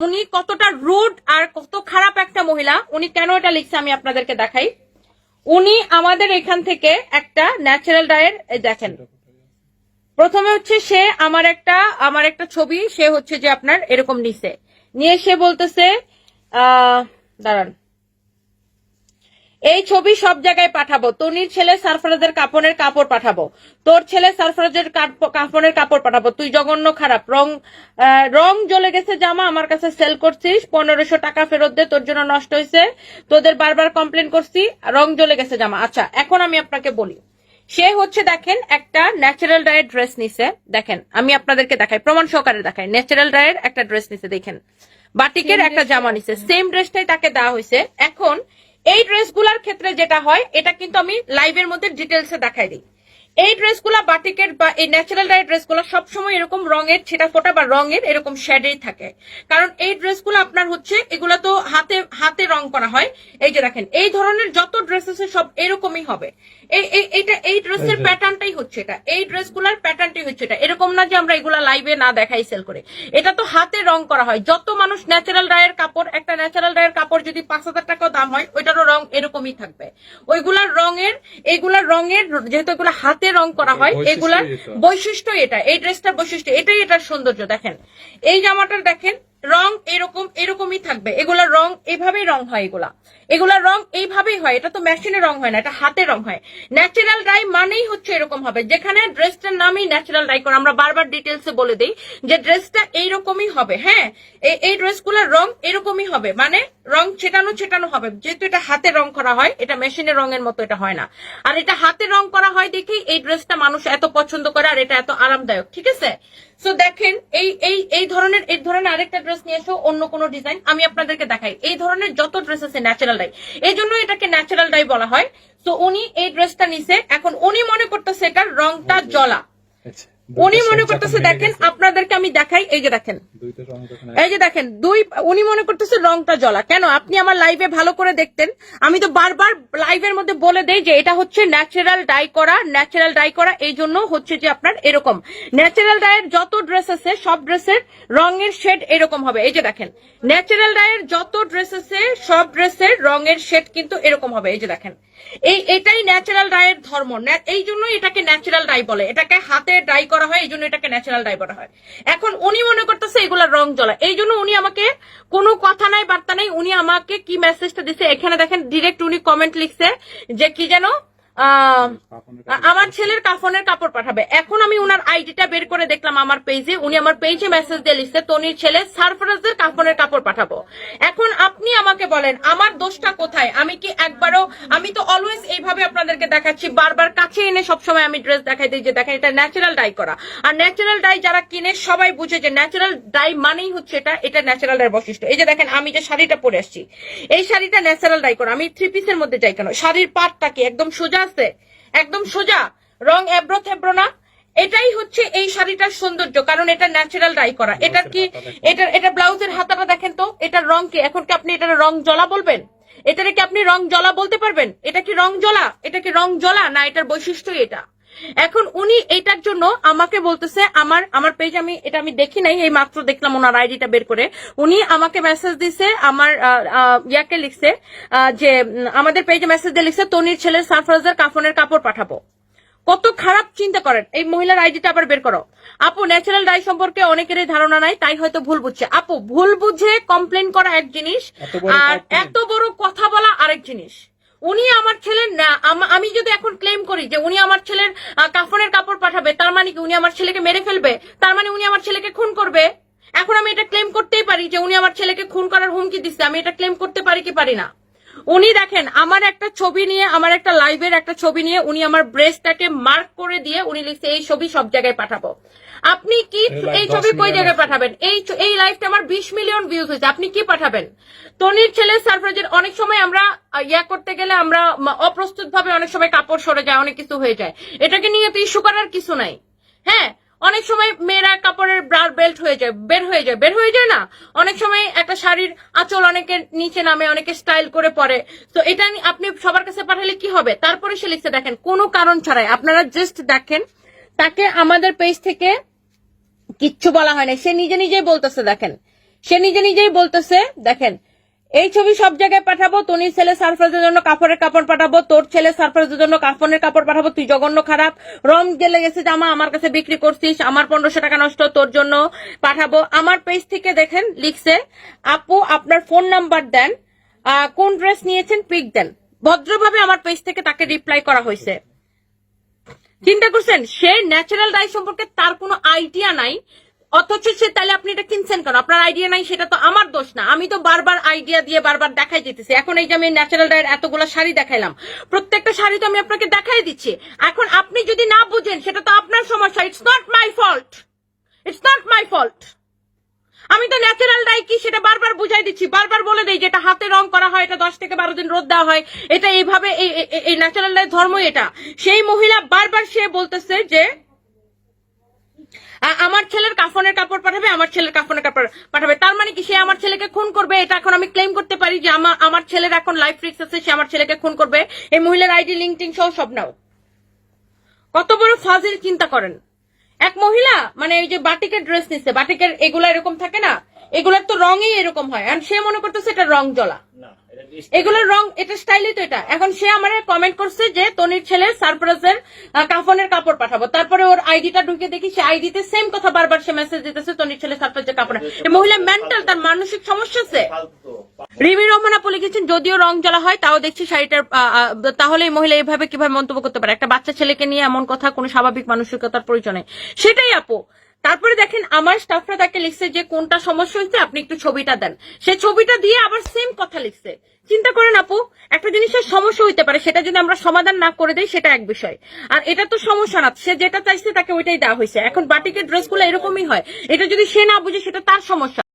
উনি কতটা রুড আর কত খারাপ একটা মহিলা উনি কেন এটা লিখছে আমি আপনাদেরকে দেখাই। উনি আমাদের এখান থেকে একটা ন্যাচারাল ডায়ের দেখেন। প্রথমে হচ্ছে সে আমার একটা আমার একটা ছবি সে হচ্ছে যে আপনার এরকম নিছে। নিয়ে সে বলতেছে আহ, দাঁড়ান। এই ছবি সব জায়গায় পাঠাবো। তনির ছেলে সারফরাজের কাপড়ের কাপড় পাঠাবো। তোর ছেলে সারফরাজের কাপ- কাপড়ের কাপড় পাঠাবো। তুই জঘন্য খারাপ। রং রং জ্বলে গেছে জামা, আমার কাছে সেল করছিস। পনেরোশো টাকা ফেরত দে, তোর জন্য নষ্ট হয়েছে। তোদের বারবার কমপ্লেন করছি, রং জ্বলে গেছে জামা। আচ্ছা এখন আমি আপনাকে বলি। সে হচ্ছে, দেখেন, একটা ন্যাচারাল ডায়ের ড্রেস নিছে। দেখেন, আমি আপনাদেরকে দেখাই, প্রমাণ সহকারে দেখাই। ন্যাচারাল ডায়ের একটা ড্রেস নিছে, দেখেন। বাটিকের একটা জামা নিছে। সেম ড্রেসটাই তাকে দেওয়া হয়েছে। এখন এই ড্রেসগুলোর ক্ষেত্রে যেটা হয় এটা কিন্তু আমি লাইভের মধ্যে ডিটেলসে দেখাই দিই। এই ড্রেসগুলা বাটিকের বা এই ন্যাচারাল ডাই ড্রেসগুলো সবসময় এরকম রঙের ছেটা ফোটা বা রঙের এরকম শেডেই থাকে। কারণ এই ড্রেসগুলো আপনার হচ্ছে এগুলো তো হাতে হাতে রং করা হয়। এই যে দেখেন এই ধরনের যত ড্রেস আছে সব এরকমই হবে। এই এইটা এই ড্রেসের প্যাটার্নটাই হচ্ছে এটা। এই ড্রেসগুলোর প্যাটার্নটাই হচ্ছে এটা। এরকম না যে আমরা এগুলা লাইভে না দেখাই সেল করে। এটা তো হাতে রং করা হয়। যত মানুষ ন্যাচারাল ডায়ের কাপড় একটা ন্যাচারাল ডায়ের কাপড় যদি পাঁচ হাজার টাকাও দাম হয় ওইটারও রং এরকমই থাকবে। ওইগুলার রঙের এগুলার রঙের যেহেতু এগুলো হাতে রং করা হয় এগুলার বৈশিষ্ট্য এটা। এই ড্রেসটার বৈশিষ্ট্য এটাই এটার সৌন্দর্য দেখেন। এই জামাটার দেখেন রং এরকম, এরকমই থাকবে। এগুলার রং এইভাবেই রং হয় এগুলা। এগুলার রং এইভাবেই হয়। এটা তো মেশিনে রং হয় না, এটা হাতে রং হয়। ন্যাচারাল ডাই মানেই হচ্ছে এরকম হবে। যেখানে ড্রেসটার নামই ন্যাচারাল ডাই করে, আমরা বারবার ডিটেলসে বলে দিই যে ড্রেসটা এইরকমই হবে। হ্যাঁ এই- ড্রেসগুলোর রং এরকমই হবে। মানে রং ছেটানো ছেটানো হবে। যেহেতু এটা হাতে রং করা হয়, এটা মেশিনের রঙের মতো এটা হয় না। আর এটা হাতে রং করা হয় দেখেই এই ড্রেসটা মানুষ এত পছন্দ করে আর এটা এত আরামদায়ক। ঠিক আছে? সো দেখেন এই এই এই ধরনের এই ধরনের আরেকটা ড্রেস নিয়ে এসো অন্য কোনো ডিজাইন আমি আপনাদেরকে দেখাই। এই ধরনের যত ড্রেস আছে ন্যাচারাল ডাই এই জন্য এটাকে ন্যাচারাল ডাই বলা হয়। তো উনি এই ড্রেসটা নিছে। এখন উনি মনে করতেছে এটার রংটা জলা। আচ্ছা, উনি মনে করতেছে দেখেন আপনাদেরকে আমি দেখাই এই যে দেখেন। এই যে দেখেন দুই উনি মনে করতেছে রংটা জলা। কেন? আপনি আমার লাইভে ভালো করে দেখতেন। আমি তো বারবার লাইভের মধ্যে বলে দেই যে এটা হচ্ছে ন্যাচারাল ডাই করা ন্যাচারাল ডাই করা এই জন্য হচ্ছে যে আপনার এরকম। ন্যাচারাল ডাইয়ের যত ড্রেস আছে সব ড্রেসের রঙের শেড এরকম হবে। এই যে দেখেন ন্যাচারাল ডাইয়ের যত ড্রেস আছে সব ড্রেসের রঙের শেড কিন্তু এরকম হবে। এই যে দেখেন এই, এটাই ন্যাচারাল ডাইয়ের ধর্ম। এই জন্য এটাকে ন্যাচারাল ডাই বলে। এটাকে হাতে ডাই করা হয়, এই জন্য এটাকে ন্যাচারাল ডাই বলা হয়। এখন উনি মনে করতেছে এগুলা রং জ্বলা। এই জন্য উনি আমাকে কোনো কথা নাই, বার্তা নাই, উনি আমাকে কি মেসেজটা দিছে, এখানে দেখেন ডিরেক্ট উনি কমেন্ট লিখছে যে কি যেন আমার ছেলের কাফনের কাপড় পাঠাবে। এখন আমি উনার আইডিটা বের করে দেখলাম আমার পেজে উনি আমার পেজে মেসেজ দিয়ে লিখছে তনির ছেলে সারফরাজের কাফনের কাপড় পাঠাবো। এখন আপনি আমাকে বলেন আমার দোষটা কোথায়? আমি কি একবারও আমি তো অলওয়েজ এইভাবে আপনাদেরকে দেখাচ্ছি। বারবার কাছে এনে সবসময় আমি ড্রেস দেখাই দিই যে দেখেন এটা ন্যাচারাল ডাই করা। আর ন্যাচারাল ডাই যারা কিনে সবাই বুঝে যে ন্যাচারাল ডাই মানেই হচ্ছে এটা এটা ন্যাচারাল ডাই বৈশিষ্ট্য। এই যে দেখেন আমি যে শাড়িটা পরে আসছি এই শাড়িটা ন্যাচারাল ডাই করা। আমি থ্রি পিসের মধ্যে যাই কেন? শাড়ির পাটটা কি একদম সোজা আছে একদম সোজা। রং এব্রো থেব্রো না। এটাই হচ্ছে এই শাড়িটার সৌন্দর্য কারণ এটা ন্যাচারাল ডাই করা। এটার কি এটা এটা ব্লাউজের হাতাটা দেখেন তো। এটার রং কি এখন কি আপনি এটার রং জলা বলবেন? এটারে কি আপনি রং জলা বলতে পারবেন? এটা কি রং জলা? এটা কি রং জলা? না এটার বৈশিষ্ট্যই এটা। এখন উনি এটার জন্য আমাকে বলতেছে আমার আমার পেজ আমি এটা আমি দেখি নাই এই মাত্র দেখলাম ওনার আইডিটা বের করে। উনি আমাকে মেসেজ দিছে আমার ইয়াকে লিখছে যে আমাদের পেজে মেসেজ দিয়ে লিখছে তনির ছেলের সারফরাজের কাফনের কাপড় পাঠাবো। কত খারাপ চিন্তা করেন এই মহিলার আইডিটা আবার বের করো। আপু ন্যাচারাল ডাই সম্পর্কে অনেকেরই ধারণা নাই তাই হয়তো ভুল বুঝছে। আপু ভুল বুঝে কমপ্লেন করা এক জিনিস আর এত বড় কথা বলা আরেক জিনিস। উনি আমার ছেলের না, আমি যদি এখন ক্লেম করি যে উনি আমার ছেলের কাফনের কাপড় পাঠাবে, তার মানে কি উনি আমার ছেলেকে মেরে ফেলবে? তার মানে উনি আমার ছেলেকে খুন করবে? এখন আমি এটা ক্লেম করতেই পারি যে উনি আমার ছেলেকে খুন করার হুমকি দিচ্ছে, আমি এটা ক্লেম করতে পারি কি পারি না? উনি দেখেন আমার একটা ছবি নিয়ে আমার একটা লাইভের একটা ছবি নিয়ে উনি আমার ব্রেস্টটাকে মার্ক করে দিয়ে উনি লিখছে এই ছবি সব জায়গায় পাঠাবো। আপনি কি এই live এই 10 ছবি কই জায়গায় পাঠাবেন? এই এই লাইভটা আমার বিশ মিলিয়ন ভিউজ হয়েছে আপনি কি পাঠাবেন? তনির ছেলে সারফরাজের অনেক সময় আমরা ইয়া করতে গেলে আমরা অপ্রস্তুত ভাবে অনেক সময় কাপড় সরে যায় অনেক কিছু হয়ে যায়। এটাকে নিয়ে তো ইস্যু করার কিছু নাই। হ্যাঁ অনেক সময় মেয়েরা কাপড়ের ব্রার বেল্ট হয়ে যায়, বের হয়ে যায়, বের হয়ে যায় না? অনেক সময় একটা শাড়ির আঁচল অনেকের নিচে নামে, অনেকে স্টাইল করে পরে। তো এটা আপনি সবার কাছে পাঠালে কি হবে? তারপরে সে লিখছে দেখেন, কোনো কারণ ছাড়াই। আপনারা জাস্ট দেখেন, তাকে আমাদের পেজ থেকে কিচ্ছু বলা হয় না সে নিজে নিজেই বলতেছে, দেখেন। সে নিজে নিজেই বলতেছে, দেখেন। এই ছবি সব জায়গায় পাঠাবো, তনির ছেলে সারফরাজের জন্য কাপড়ের কাপড় পাঠাবো, তোর ছেলে সারফরাজের জন্য কাপড়ের কাপড় পাঠাবো, তুই জঘন্য খারাপ। রং গেলে গেছে জামা, আমার কাছে বিক্রি করছিস, আমার পনেরোশো টাকা নষ্ট, তোর জন্য পাঠাবো। আমার পেজ থেকে দেখেন, লিখছে, আপু, আপনার ফোন নাম্বার দেন কোন ড্রেস নিয়েছেন পিক দেন। ভদ্রভাবে আমার পেজ থেকে তাকে রিপ্লাই করা হয়েছে। চিন্তা করছেন, সে ন্যাচারাল ডাই সম্পর্কে তার কোনো আইডিয়া নাই, অথচ সে তাহলে আপনি আপনার আইডিয়া নাই, সেটা তো আমার দোষ না। আমি তো বারবার আইডিয়া দিয়ে বারবার দেখাই দিতেছি। এখন এই যে আমি ন্যাচারাল ডায়ের এতগুলো শাড়ি দেখাইলাম, প্রত্যেকটা শাড়ি তো আমি আপনাকে দেখাই দিচ্ছি। এখন আপনি যদি না বুঝেন, সেটা তো আপনার সমস্যা। It's not my fault it's not my fault আমি তো ন্যাচারাল ডাই কি সেটা বারবার বুঝাই দিচ্ছি। বারবার বলে দেই যেটা হাতে রং করা হয়, এটা দশ থেকে বারো দিন রোদ দেওয়া হয়। এটা এইভাবে এই- এই- এই ন্যাচারাল ডাই ধর্ম এটা। সেই মহিলা বারবার সে বলতেছে যে আ- আমার ছেলের কাফনের কাপড় পাঠাবে, আমার ছেলের কাফনের কাপড় পাঠাবে। তার মানে কি, সে আমার ছেলেকে খুন করবে? এটা এখন আমি ক্লেম করতে পারি যে আমার আমার ছেলের এখন লাইফ রিস্ক আছে, সে আমার ছেলেকে খুন করবে। এই মহিলার আইডি লিঙ্কটিং সহ সব নাও। কত বড় ফাজিল চিন্তা করেন। এক মহিলা মানে এই যে বাটিকের ড্রেস নিচ্ছে বাটিকের এগুলা এরকম থাকে না? এগুলার তো রঙই এরকম হয়। আর সে মনে করতেছে এটা রং জ্বলা এগুলোর রং, এটা স্টাইলই তো এটা। এখন সে আমার কমেন্ট করছে যে, তনির ছেলে সারপ্রাইজের কাফনের কাপড় পাঠাবো। তারপরে ওর আইডিটা ঢুকে দেখি সে আইডিতে সেম কথা বারবার সে মেসেজ দিতেছে, তনির ছেলে সারপ্রাইজের কাপড়। মহিলা মেন্টাল তার মানসিক সমস্যা আছে? রিমি রহমান আপু লিখেছেন, যদিও রং জ্বলা হয়, তাও দেখছি শাড়িটার তাহলে এই মহিলা এভাবে কীভাবে মন্তব্য করতে পারে? একটা বাচ্চা ছেলেকে নিয়ে এমন কথা, কোনো স্বাভাবিক মানসিকতার প্রয়োজন সেটাই আপু তারপরে দেখেন আমার স্টাফরা তাকে লিখছে যে কোনটা সমস্যা হয়েছে, আপনি একটু ছবিটা দেন। সে ছবিটা দিয়ে আবার সেম কথা লিখছে। চিন্তা করেন আপু, একটা জিনিসের সমস্যা হইতে পারে, সেটা যদি আমরা সমাধান না করে দেই, সেটা এক বিষয়। আর এটা তো সমস্যা না, সে যেটা চাইছে তাকে ওইটাই দেওয়া হয়েছে। এখন বাটিকের ড্রেসগুলো এরকমই হয়। এটা যদি সে না বুঝে, সেটা তার সমস্যা।